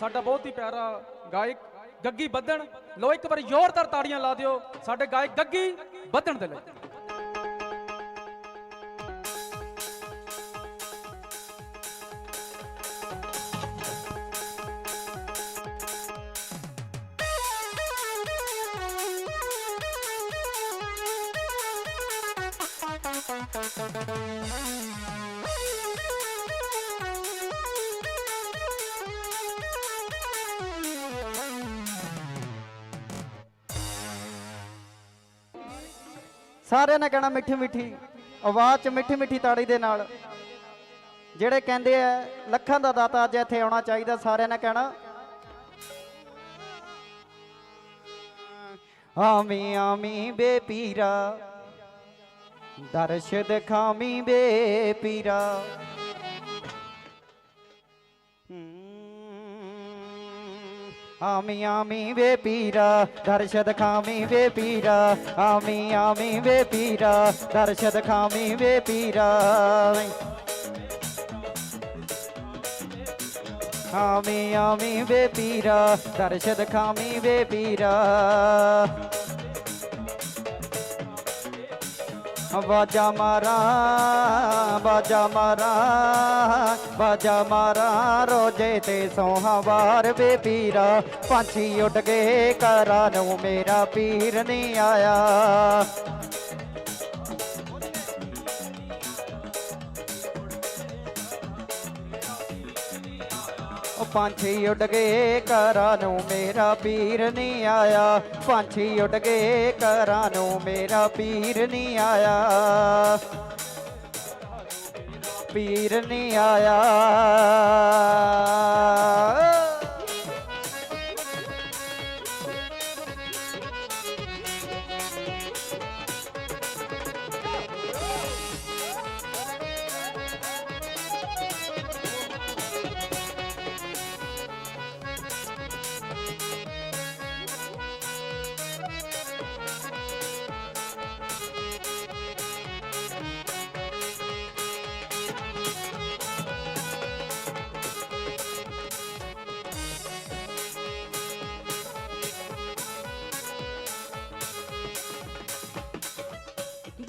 ਸਾਡਾ ਬਹੁਤ ਹੀ ਪਿਆਰਾ ਗਾਇਕ ਗੱਗੀ ਬੱਦਣ। ਲੋ ਇੱਕ ਵਾਰੀ ਜ਼ੋਰਦਾਰ ਤਾੜੀਆਂ ਲਾ ਦਿਓ। ਸਾਡੇ ਗਾਇਕ ਗੱਗੀ ਬੱਦਣ ਦੇ ਲਈ। ਸਾਰਿਆਂ ਨੇ ਕਹਿਣਾ ਮਿੱਠੀ ਮਿੱਠੀ, ਆਵਾਜ਼ 'ਚ ਮਿੱਠੀ ਮਿੱਠੀ ਤਾੜੀ ਦੇ ਨਾਲ। ਜਿਹੜੇ ਕਹਿੰਦੇ ਆ, ਲੱਖਾਂ ਦਾ ਦਾਤਾ ਅੱਜ ਇੱਥੇ ਆਉਣਾ ਚਾਹੀਦਾ, ਸਾਰਿਆਂ ਨੇ ਕਹਿਣਾ ਆਮੀ ਆਮੀ ਬੇ ਪੀਰਾ, ਦਰਸ਼ ਦਿਖਾਮੀ ਬੇ ਪੀਰਾ। ਹਮ, ਆਮੀ ਆਮੀ ਵੇ ਪੀਰਾ ਦਰਸ਼ਦ ਖਾਮੀ ਵੇ ਪੀਰਾ ਆਮੀ ਆਮੀ ਵੇ ਪੀਰਾ ਦਰਸ਼ਦ ਖਾਮੀ ਵੇ ਪੀਰਾ ਆਮੀ ਆਮੀ ਵੇ ਪੀਰਾ ਦਰਸ਼ਦ ਖਾਮੀ ਵੇ ਪੀਰਾ ਬਾਜਾ ਮਾਰਾ ਬਾਜਾ ਮਾਰਾ ਬਾਜਾ ਮਾਰਾ, ਰੋਜੇ ਤੇ ਸੋਹਾਵਾਰ ਵੇ ਪੀਰਾ। ਪੰਛੀ ਉੱਡ ਗਏ ਘਰਾਂ ਨੂੰ, ਮੇਰਾ ਪੀਰ ਨਹੀਂ ਆਇਆ। ਪੰਛੀ ਉੱਡ ਗਏ ਘਰਾਂ ਨੂੰ, ਮੇਰਾ ਪੀਰ ਨਹੀਂ ਆਇਆ। ਪੰਛੀ ਉੱਡ ਗਏ ਘਰਾਂ ਨੂੰ, ਮੇਰਾ ਪੀਰ ਨਹੀਂ ਆਇਆ। ਪੀਰ ਨਹੀਂ ਆਇਆ।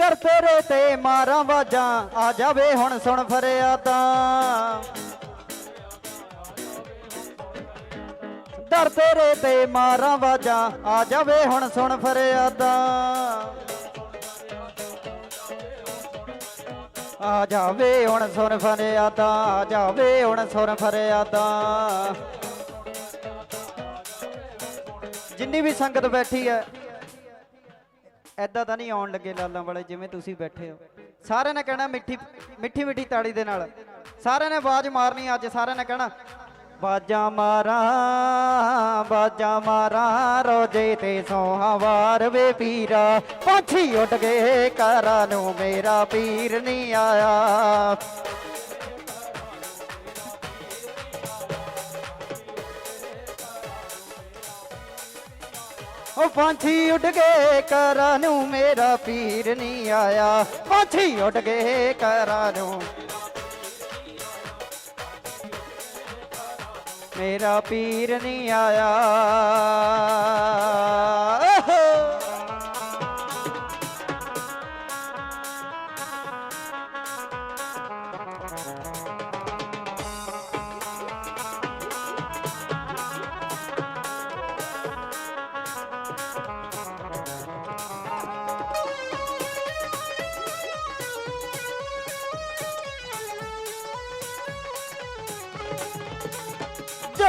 ਦਰ ਤੇਰੇ ਤੇ ਮਾਰਾਂ ਵਾਜਾਂ, ਆ ਜਾਵੇ ਹੁਣ ਸੁਣ ਫਰਿਆਦਾਂ। ਦਰ ਤੇਰੇ ਤੇ ਮਾਰਾਂ ਵਾਜਾਂ, ਆ ਜਾਵੇ ਹੁਣ ਸੁਣ ਫਰਿਆਦਾਂ। ਆ ਜਾਵੇ ਹੁਣ ਸੁਣ ਫਰਿਆਦਾਂ, ਆ ਜਾਵੇ ਹੁਣ ਸੁਣ ਫਰਿਆਦਾਂ। ਜਿੰਨੀ ਵੀ ਸੰਗਤ ਬੈਠੀ ਹੈ ਐਦਾਂ ਤਾਂ ਨਹੀਂ ਆਉਣ ਲੱਗੇ ਲਾਲਾਂ ਵਾਲੇ ਜਿਵੇਂ ਤੁਸੀਂ ਬੈਠੇ ਹੋ। ਸਾਰਿਆਂ ਨੇ ਕਹਿਣਾ ਮਿੱਠੀ ਮਿੱਠੀ ਮਿੱਠੀ ਤਾੜੀ ਦੇ ਨਾਲ। ਸਾਰਿਆਂ ਨੇ ਆਵਾਜ਼ ਮਾਰਨੀ ਅੱਜ, ਸਾਰਿਆਂ ਨੇ ਕਹਿਣਾ, ਬਾਜਾ ਮਾਰਾਂ ਬਾਜਾ ਮਾਰਾਂ, ਰੋਜੇ ਤੇ ਸੋਹਾਵਾਰ ਵੇ ਪੀਰਾ। ਪੰਛੀ ਉੱਡ ਗਏ ਘਰਾਂ ਨੂੰ, ਮੇਰਾ ਪੀਰ ਨਹੀਂ ਆਇਆ। ਉਹ ਪੰਛੀ ਉੱਡ ਗਏ ਘਰਾਂ ਨੂੰ, ਮੇਰਾ ਪੀਰ ਨਹੀਂ ਆਇਆ। ਪੰਛੀ ਉੱਡ ਗਏ ਘਰਾਂ ਨੂੰ। ਮੇਰਾ ਪੀਰ ਨਹੀਂ ਆਇਆ।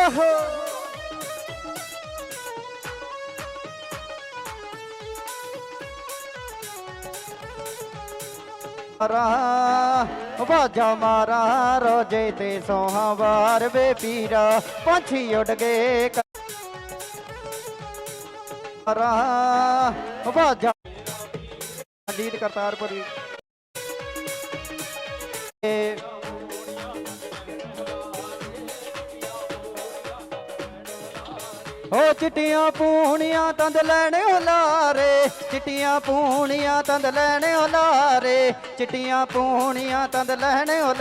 ਜਹੋ ਮਾਰਾ ਬਾਜਾ ਮਾਰਾ ਰੋਜੇ ਤੇ ਸੋਹਾਵਾਰ ਵੇ ਪੀਰਾ ਪੰਛੀ ਉੱਡ ਗਏ ਮਾਰਾ ਓ ਚਿੱਟੀਆਂ ਪੂਣੀਆਂ ਤੰਦ ਲੈਣੇ ਓ ਚਿੱਟੀਆਂ ਪੂਣੀਆਂ ਤੰਦ ਲੈਣੇ ਓ ਚਿੱਟੀਆਂ ਪੂਣੀਆਂ ਤੰਦ ਲੈਣੇ ਓ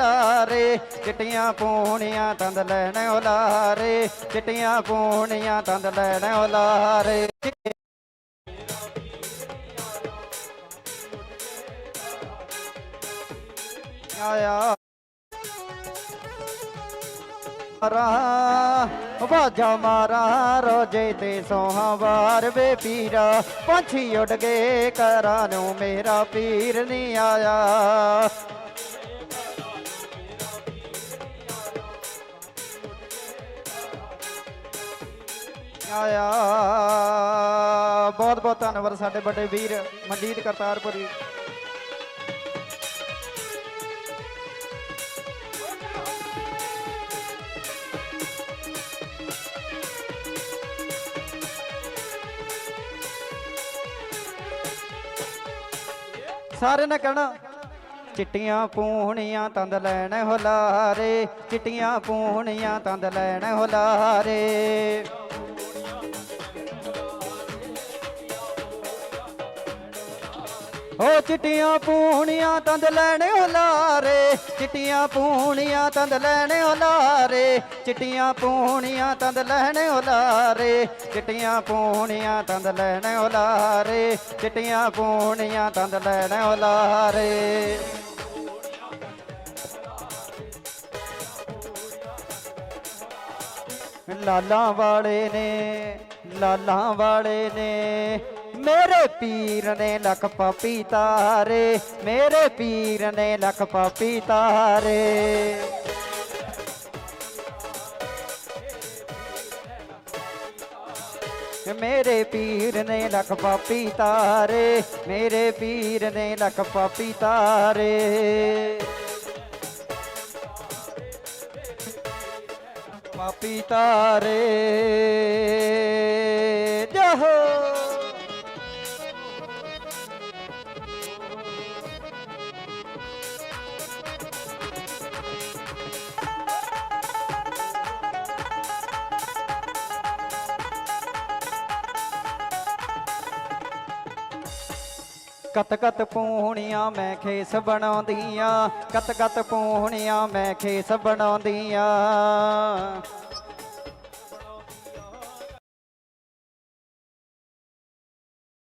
ਚਿੱਟੀਆਂ ਪੂਣੀਆਂ ਤੰਦ ਲੈਣੇ ਓ ਲਾਰੇ, ਚਿੱਟੀਆਂ ਪੂਣੀਆਂ ਤੰਦ ਲੈਣੇ ਓ ਆਇਆ ਮਾਰਾ, ਵਾਜਾ ਮਾਰਾ, ਰੋਜੇ ਤੇ ਸੋਹਾਵਾਰ ਵੇ ਪੀਰਾ। ਪੰਛੀ ਉੱਡ ਗਏ ਕਰਾਂ ਨੂੰ, ਮੇਰਾ ਪੀਰ ਨਹੀਂ ਆਇਆ। ਆਇਆ। ਬਹੁਤ ਬਹੁਤ ਧੰਨਵਾਦ ਸਾਡੇ ਵੱਡੇ ਵੀਰ, ਮਨਜੀਤ ਕਰਤਾਰਪੁਰੀ ਸਾਰੇ ਨੇ ਕਹਿਣਾ। ਚਿੱਟੀਆਂ ਪੂਣੀਆਂ ਤੰਦ ਲੈਣ ਹੁਲਾਰੇ ਚਿੱਟੀਆਂ ਪੂਣੀਆਂ ਤੰਦ ਲੈਣ ਹੁਲਾਰੇ। ਓ ਚਿੱਟੀਆਂ ਪੂਣੀਆਂ ਤੰਦ ਲੈਣੇ ਹੁਲਾਰੇ ਚਿੱਟੀਆਂ ਪੂਣੀਆਂ ਤੰਦ ਲੈਣੇ ਹੁਲਾਰੇ ਚਿੱਟੀਆਂ ਪੂਣੀਆਂ ਤੰਦ ਲੈਣੇ ਹੁਲਾਰੇ ਚਿੱਟੀਆਂ ਪੂਣੀਆਂ ਤੰਦ ਲੈਣੇ ਹੁਲਾਰੇ ਚਿੱਟੀਆਂ ਪੂਣੀਆਂ ਤੰਦ ਲੈਣੇ ਹੁਲਾਰੇ ਲਾਲਾਂ ਵਾਲੇ ਨੇ, ਲਾਲਾਂ ਵਾਲੇ ਨੇ ਮੇਰੇ ਪੀਰ ਨੇ ਲੱਖ ਪਾਪੀ ਤਾਰੇ, ਮੇਰੇ ਪੀਰ ਨੇ ਲੱਖ ਪਾਪੀ ਤਾਰੇ। ਮੇਰੇ ਪੀਰ ਨੇ ਲੱਖ ਪਾਪੀ ਤਾਰੇ, ਮੇਰੇ ਪੀਰ ਨੇ ਲੱਖ ਪਾਪੀ ਤਾਰੇ। ਪਾਪੀ ਤਾਰੇ, ਜਹੋ। ਕਤ ਕਤ ਪੂਣੀਆਂ ਮੈਂ ਖੇਸ ਬਣਾਉਂਦੀਆਂ। ਕਤ ਕਤ ਪੂਣੀਆਂ ਮੈਂ ਖੇਸ ਬਣਾਉਂਦੀਆਂ।